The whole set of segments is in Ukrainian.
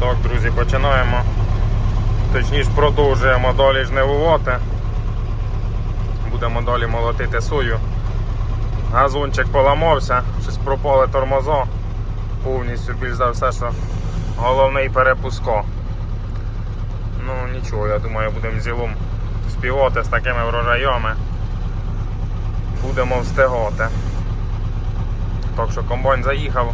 Так, друзі, починаємо. Точніше продовжуємо долі жнивувати. Будемо далі молотити сою. Газончик поламався, щось пропали тормозо. Повністю більш за все, що головний перепуско. Ну нічого, я думаю, будемо зілом співати з такими врожаями. Будемо встигати. Так що комбайн заїхав,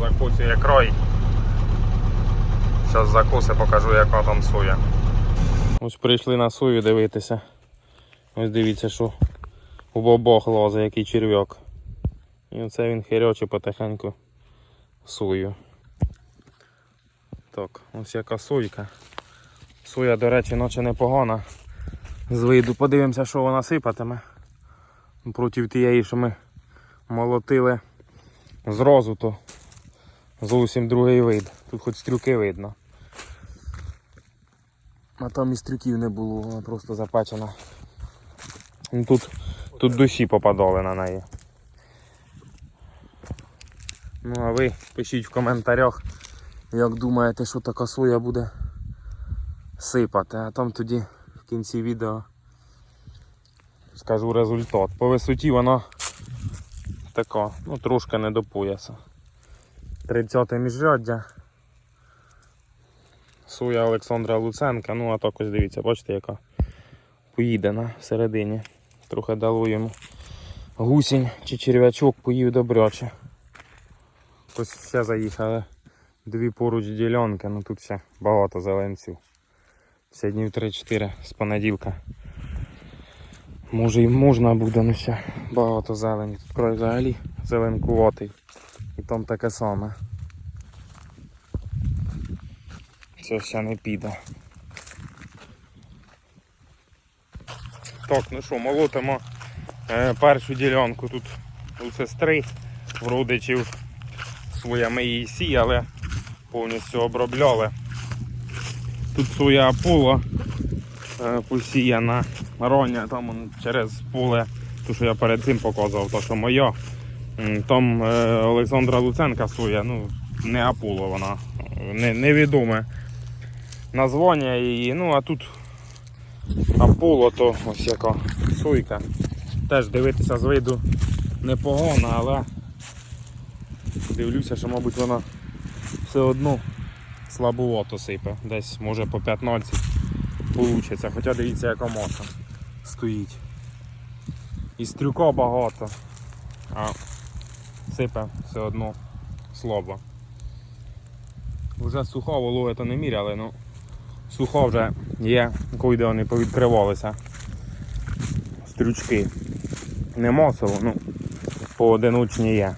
закусує крой. Зараз закуси покажу, яка там соя. Ось прийшли на сою дивитися. Ось дивіться, що у бобох лозе, який черв'як. І оце він херяче потихеньку сою. Так, ось яка сойка. Соя, до речі, наче непогана. З виду подивимося, що вона сипатиме. Проти тієї, що ми молотили з розу, то зовсім другий вид. Тут хоч стрюки видно. А там і стрюків не було, вона просто запечена. Ну, Тут, тут душі попадали на неї. Ну а ви пишіть в коментарях, як думаєте, що така соя буде сипати, а там тоді в кінці відео скажу результат. По висоті вона така, ну трошки не до пояса. 30 міжряддя. Соя Олександра Луценка, ну а також дивіться, бачите, яка поїдена всередині. Трохи дало йому гусінь чи черв'ячок поїв добряче. Ось ще заїхали дві поруч ділянки, ну тут ще багато зеленців. Ще днів 3-4 з понеділка. Може і можна буде, ну ще багато зелені. Тут край взагалі зеленкуватий. І там таке саме. Це ще не піде. Так, ну що, молотимо е, першу ділянку тут у сестри, в родичів своя ми її сіяли, повністю обробляли. Тут соя Аполло е, посіяна роня, там через поле, то що я перед цим показував, то що моя. Там е, Олександра Луценка соя, ну не Аполло вона, не, невідоме названня її. Ну а тут Аполло, то ось яка сойка. Теж дивитися з виду непогано, але дивлюся, що мабуть вона все одно слабовато сипе. Десь може по 15 получиться. Хоча дивіться яка маса стоїть. І стрюка багато, а сипе все одно слабо. Вже суха вологи то не міряли, ну сухо вже є, коли вони повідкривалися. Стрючки. Не мосово, ну поодиночні є.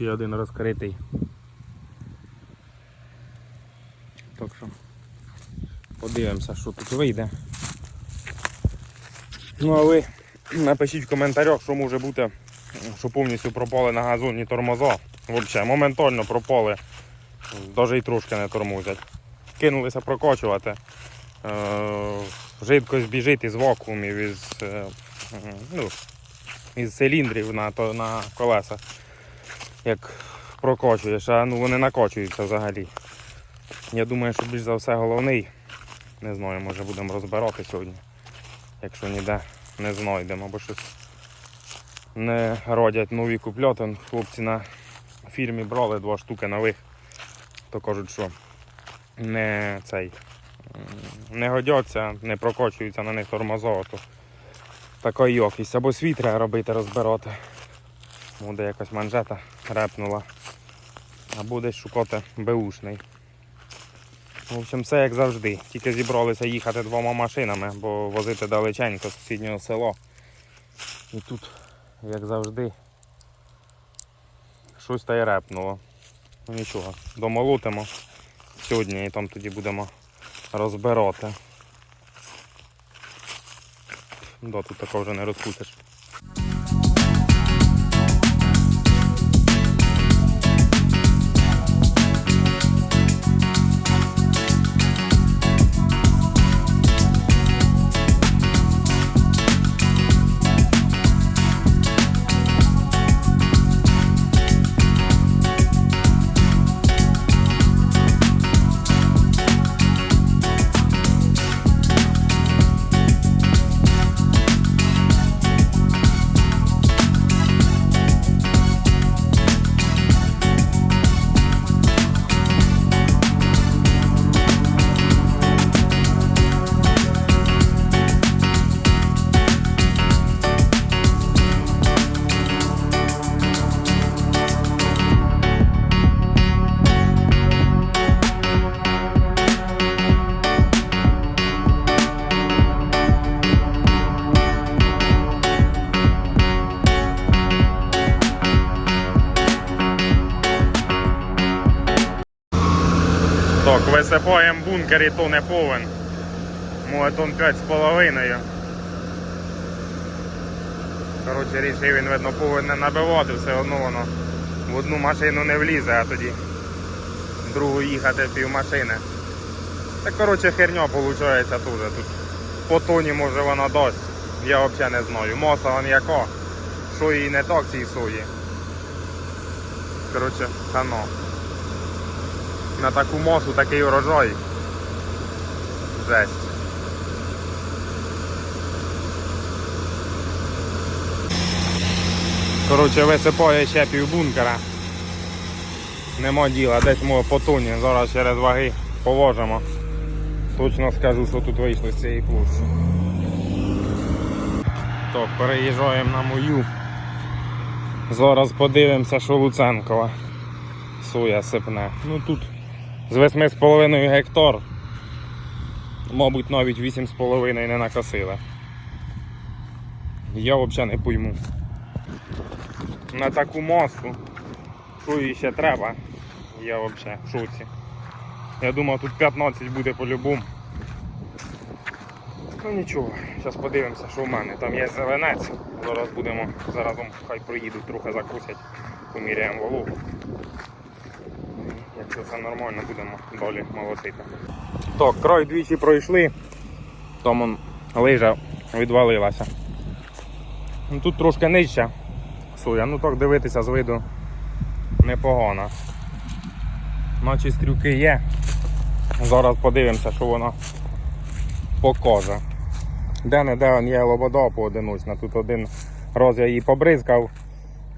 Є один розкритий. Так що подивимося, що тут вийде. Ну а ви напишіть в коментарях, що може бути, що повністю пропали на газоні тормоза. Взагалі, моментально пропали, навіть і трошки не тормозять. Кинулися прокочувати. Е, жидкость біжить із вакуумів, із, е, ну, із циліндрів на, то- на колесах. Як прокочуєш, а ну вони накочуються взагалі. Я думаю, що більш за все головний. Не знаю, може будемо розбирати сьогодні. Якщо ніде не знайдемо, або щось не родять нові купльоти. Хлопці на фірмі брали два штуки нових, то кажуть, що не цей не годяться, не прокочуються на них тормозово, то така якість. Або свій треба робити, розбирати. Буде якась манжета репнула. Або десь шукати беушний. В общем, все як завжди. Тільки зібралися їхати двома машинами, бо возити далеченько з сусіднього села. І тут, як завжди, щось та й репнуло. Ну нічого, домолотимо сьогодні і там тоді будемо розбирати. Да, тут такого вже не розкусиш. Висипаємо бункер і то не повен. Може тон 5 з половиною. Коротше, рішив він, видно, повен не набивати, все одно воно в одну машину не влізе, а тоді в другу їхати пів машини. Так коротше херня виходить теж. Тут по тоні може вона дасть. Я взагалі не знаю. Моса вон яка. Що їй не так цій сої. Коротше, хано. На таку мосу такий урожай. Жесть. Коротше, висипає ще пів бункера. Нема діла, десь може по тоні. Зараз через ваги положимо. Точно скажу, що тут вийшло з цієї площі. Так, переїжджаємо на мою. Зараз подивимося, що Луценкова. Соя сипне. Ну тут з 8,5 гектар. Мабуть, навіть 8,5 не накосили. Я взагалі не пойму. На таку масу, що їй ще треба, я взагалі в шоці. Я думав тут 15 буде по-любому. Ну нічого, зараз подивимося, що в мене. Там є зеленець. Зараз будемо, заразом хай проїдуть, трохи закусять, поміряємо вологу. Якщо все нормально, будемо далі молотити. Так, край двічі пройшли, он лижа відвалилася. Ну, Тут трошки нижча соя, ну так дивитися з виду непогано. Наче стрюки є. Зараз подивимося, що вона покаже. Де не де є лобода поодиночна. Тут один раз я її побризкав.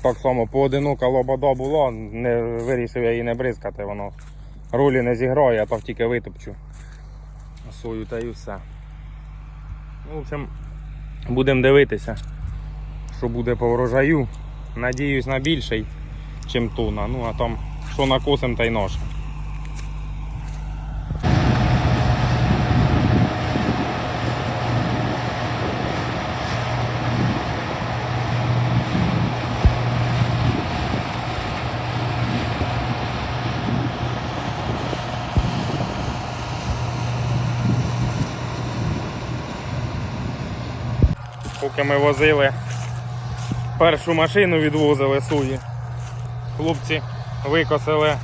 Так само поодинока лобода була, не вирішив я її не бризкати, воно рулі не зіграє, я так тільки витопчу сою та і все. Ну, В общем, будемо дивитися, що буде по врожаю. Надіюсь на більший, чим тона. Ну а там що накосим, та й ношим. Поки ми возили першу машину відвозили суї. Хлопці викосили е,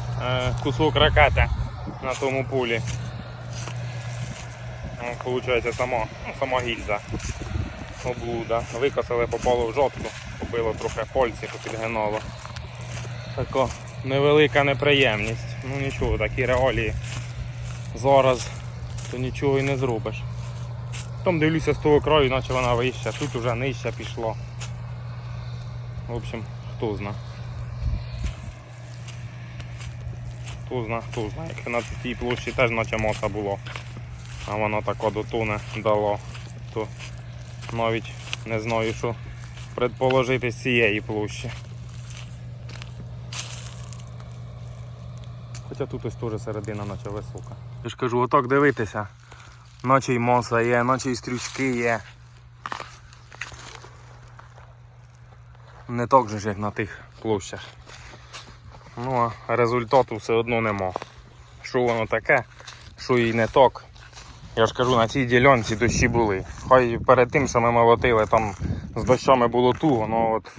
кусок ракети на тому пулі. Ну, Получається само, ну, сама гільза облуда. Викосили, попало в жовтку, побило трохи польці, попідгинало. Така невелика неприємність. Ну нічого, такі реалії. Зараз то нічого і не зробиш. Там дивлюся з того краю, наче вона вища, тут вже нижча пішло. В общем, хто зна. Хто зна, хто зна. Як на тій площі теж наче моса було. А воно тако до дало. То навіть не знаю, що предположити з цієї площі. Хоча тут ось теж середина наче висока. Я ж кажу, отак дивитися. Наче й моса є, наче й стрючки є. Не так же ж, як на тих площах. Ну а результату все одно нема. Що воно таке, що і не так. Я ж кажу, на цій ділянці дощі були. Хай перед тим, що ми молотили, там з дощами було туго, але от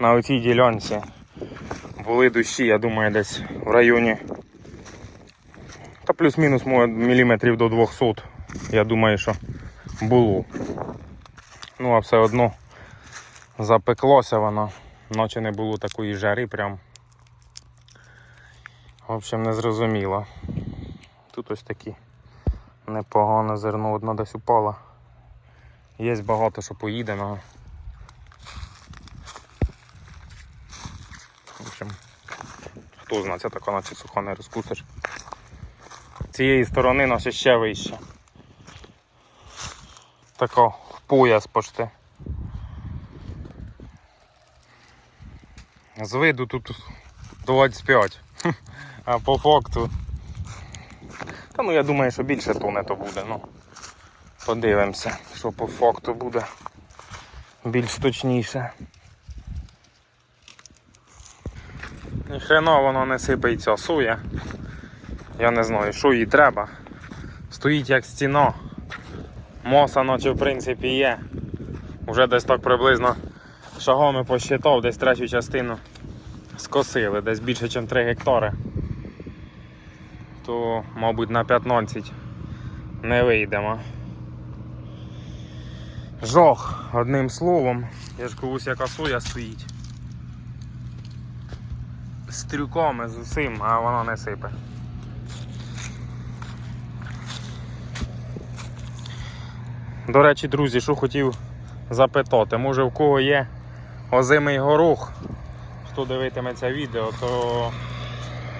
на оцій ділянці були дощі, я думаю, десь в районі та плюс-мінус міліметрів до 200. Я думаю, що було. Ну, а все одно запеклося воно. Ночі не було такої жари прям. В общем, не зрозуміло. Тут ось такі непогане зерно одно десь упало. Є багато, що поїде, але... В общем, хто знає, це тако наче сухо не розкусиш. Цієї сторони наче ще вище. Тако в пояс почти. З виду тут 25. А по факту. Та ну я думаю, що більше тони то буде, ну. Подивимося, що по факту буде більш точніше. Ніхрена воно не сипається соя. Я не знаю, що їй треба. Стоїть як стіна. Моса наче в принципі є. Уже десь так приблизно шагами посчитав, десь третю частину скосили, десь більше, ніж 3 гектари. То, мабуть, на 15 не вийдемо. Жох, одним словом, я ж когось яка соя стоїть. З трюками, з усім, а воно не сипе. До речі, друзі, що хотів запитати, може в кого є озимий горох, хто дивитиметься відео, то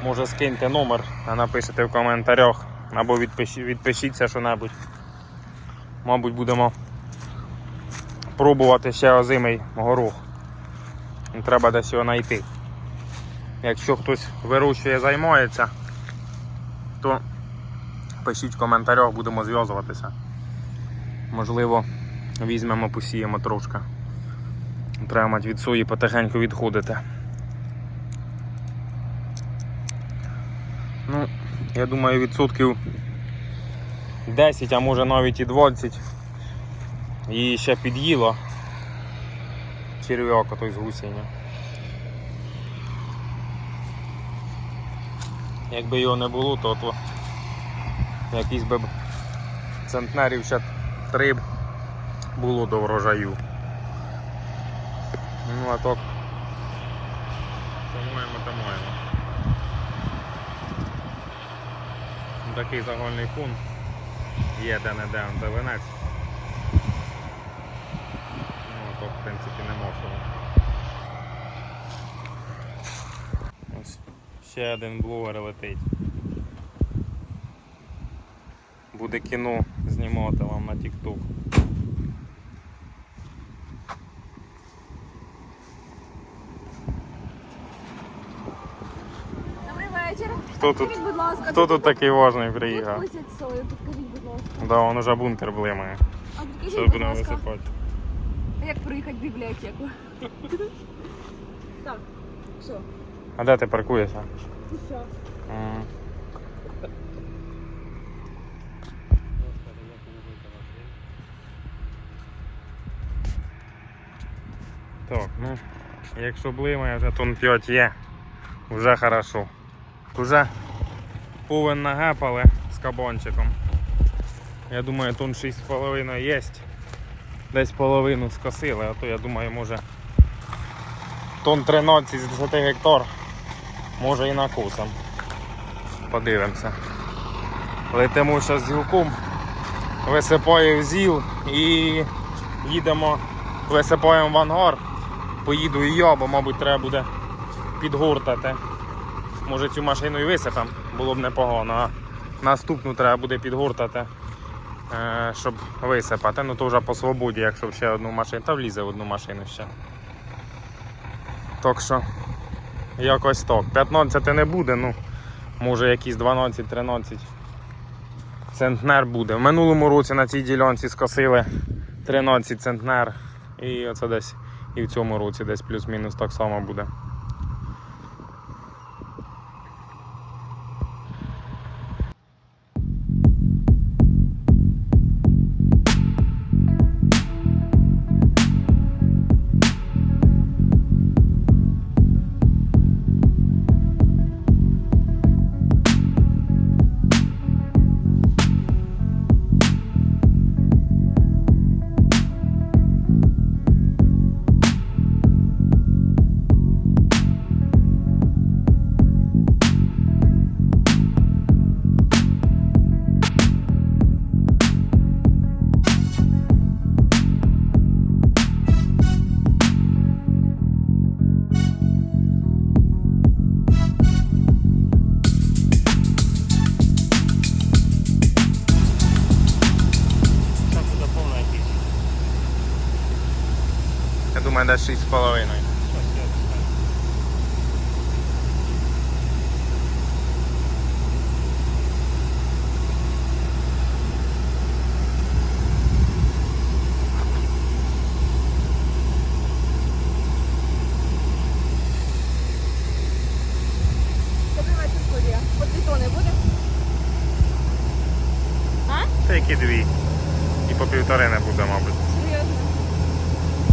може скиньте номер, напишете в коментарях або відпиші- відпишіться що-небудь. Мабуть, будемо пробувати ще озимий горох. Треба десь його знайти. Якщо хтось вирощує, займається, то пишіть в коментарях, будемо зв'язуватися. Можливо, візьмемо, посіємо трошки. Треба мати від сої потихеньку відходити. Ну, я думаю, відсотків 10, а може навіть і 20. Її ще під'їло. Черв'яка той з гусіння. Якби його не було, то, то якийсь би центнерів ще три було до врожаю. Ну а так. По-моєму, по-моєму. Такий загальний фон. Є де-не-де он зеленець. Ну, а то в принципі не мосово. Ось ще один блогер летить. Буде кіно знімати вам на TikTok. Добрий вечір. Хто тут? Підкажіть, будь ласка, Хто тут такий важний Тут приїхав? косять сою, підкажіть, будь ласка. Да, он уже бункер блимає. А підкажіть, Що будь будемо ласка, висипати? як проїхати в бібліотеку? так, все. А де ти паркуєшся? Ну що? М. ну, якщо блимає, вже тон 5 є, вже хорошо. Уже повен нагепали з кабанчиком. Я думаю, тон 6,5 є. Десь половину скосили, а то я думаю, може тон 13 з 10 гектар. Може і накусом. Подивимося. Летимо зараз з гілком, висипаю в зіл і їдемо, висипаємо в ангар. Поїду і я, бо, мабуть, треба буде підгортати. Може цю машину і висипемо, було б непогано. А наступну треба буде підгортати, е, щоб висипати. Ну то вже по свободі, якщо ще одну машину, та влізе в одну машину ще. Так що якось так. 15 не буде, ну може якісь 12-13 центнер буде. В минулому році на цій ділянці скосили 13 центнер. І оце десь і в цьому році десь плюс-мінус так само буде.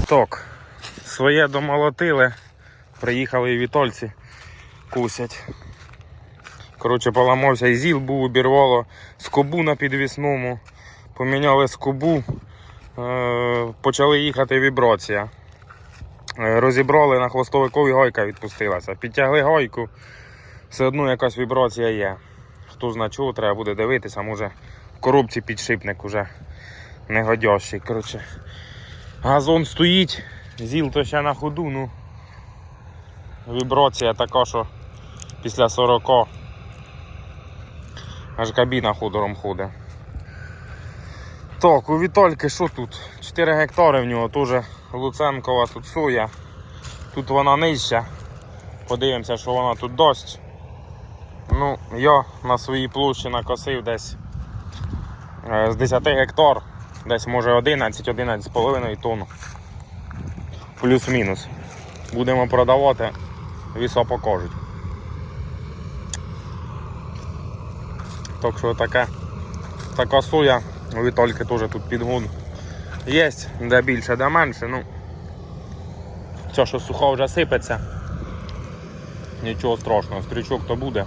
Так, своє домолотили. Приїхали і вітольці кусять. Коротше, поламався і зіл був, обірвало скобу на підвісному. Поміняли скобу, е, почали їхати вібрація. Е, Розібрали на хвостовикові гайка відпустилася. Підтягли гайку, все одно якась вібрація є. Хто зна чого, треба буде дивитися, може в коробці підшипник уже негодящий. Коротше. Газон стоїть, зіл то ще на ходу, ну. Вібрація така, що після 40 аж кабіна ходором ходить. Так, у Вітольки що тут? 4 гектари в нього, теж Луценкова тут соя. Тут вона нижча. Подивимося, що вона тут дасть. Ну, я на своїй площі накосив десь е, з 10 гектар, десь може 11-11,5 тонн. Плюс-мінус. Будемо продавати, віса покажуть. Так що таке. Така соя, Вітольки теж тут підгон. Є, де більше, де менше, ну. Це, що суха вже сипеться. Нічого страшного, стрічок то буде.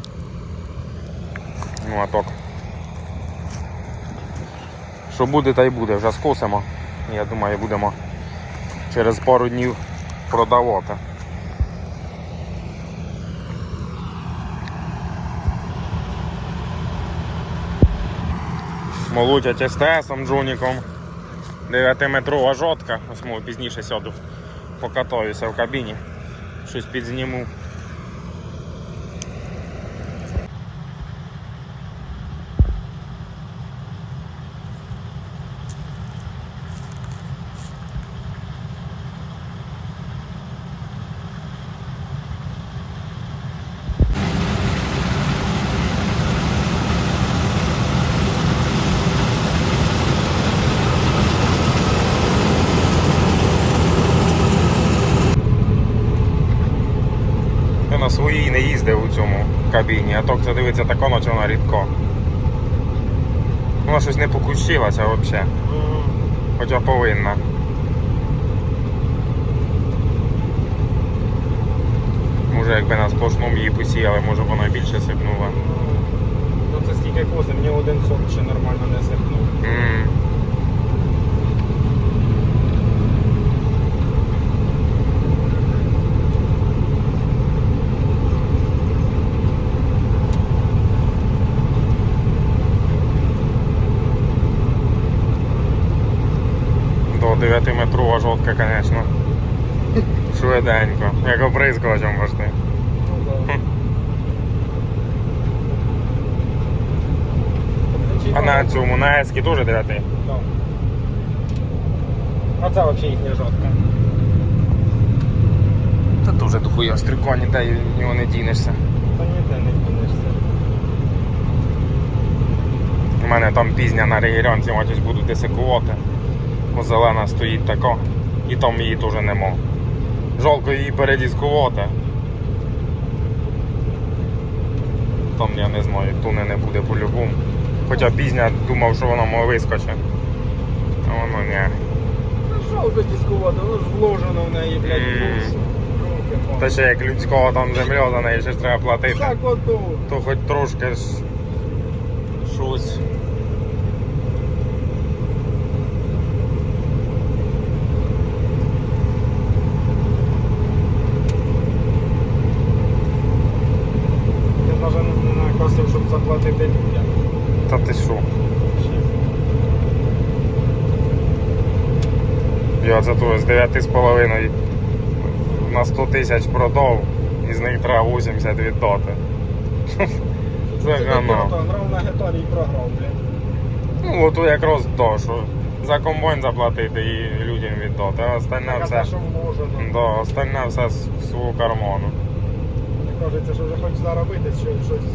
Ну а так. Що буде, та й буде, вже скосимо. Я думаю, будемо через пару днів продавати. Молотять СТСом Джоніком. 9-метрова жодка. Ось пізніше сяду. Покатаюся в кабіні. Щось підзніму. Я на своїй не їздив у цьому кабіні, а так це дивиться така наче вона рідко. Вона щось не покущилася взагалі. Хоча повинна. Може якби на сплошному її посіяли, може б вона більше сипнула. Ну це стільки кози, мені один сок ще нормально не сипнув. До 9-метрова жовтка, звісно. Швиденько, як оприскувачем пошти. А на цьому на ескі теж 9. Так. А це взагалі їхня жодка. Та дуже дохуя стріко, ніде в нього не дінешся. Та ніде не дінешся. У мене там пізня на регірянці, ось буду десикувати. Зелена стоїть така. І там її теж нема. Жалко її передіскувати. Там я не знаю, туни не буде по-любому. Хоча пізня думав, що вона може вискочить. А воно ні. Ну що вже дискувати, воно ж вложено в неї, блядь. Руки, Та ще як людського там земля за неї ще ж треба платити. Так ото. то хоч трошки ж щось. Я навіть не накосив, щоб заплатити людям. Та ти що? Я це то з 9,5 на 100 тисяч продав, із них треба 80 віддати. Це гано. Грав на гітарі і програв, блядь. Ну, от якраз то, що за комбайн заплатити і людям віддати, а остальне Так, а все. те, що вложено. Да, остальне все з свого карману. Кажеться, що вже хоч заробити, що щось